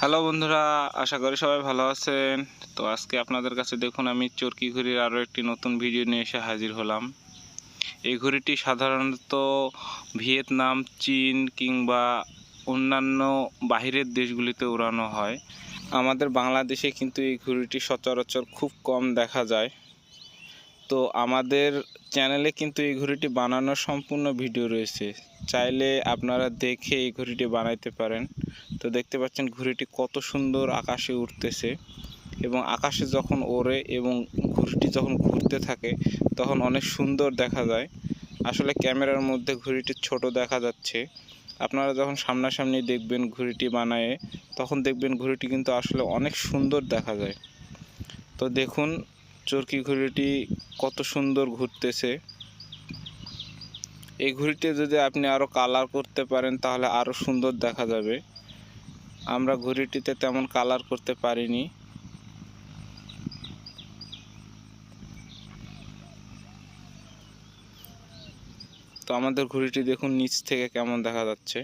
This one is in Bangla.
হ্যালো বন্ধুরা, আশা করি সবাই ভালো আছেন। তো আজকে আপনাদের কাছে দেখুন, আমি চরকি ঘড়ির আরও একটি নতুন ভিডিও নিয়ে এসে হাজির হলাম। এই ঘড়িটি সাধারণত ভিয়েতনাম, চীন কিংবা অন্যান্য বাহিরের দেশগুলিতে উড়ানো হয়। আমাদের বাংলাদেশে কিন্তু এই ঘড়িটি সচরাচর খুব কম দেখা যায়। তো আমাদের চ্যানেলে কিন্তু এই ঘড়িটি বানানোর সম্পূর্ণ ভিডিও রয়েছে। চাইলে আপনারা দেখে এই ঘড়িটি বানাইতে পারেন। তো দেখতে পাচ্ছেন ঘুড়িটি কত সুন্দর আকাশে উঠতেছে এবং আকাশে যখন ওড়ে এবং ঘুড়িটি যখন ঘুরতে থাকে, তখন অনেক সুন্দর দেখা যায়। আসলে ক্যামেরার মধ্যে ঘড়িটি ছোট দেখা যাচ্ছে। আপনারা যখন সামনাসামনি দেখবেন ঘুড়িটি বানায়, তখন দেখবেন ঘুড়িটি কিন্তু আসলে অনেক সুন্দর দেখা যায়। তো দেখুন চরকি ঘুড়িটি কত সুন্দর ঘুরতেছে। এই ঘুড়িটি যদি আপনি আরও কালার করতে পারেন, তাহলে আরও সুন্দর দেখা যাবে। আমরা ঘড়িটিতে তেমন কালার করতে পারিনি। তো আমাদের ঘড়িটি দেখুন নিচ থেকে কেমন দেখা যাচ্ছে।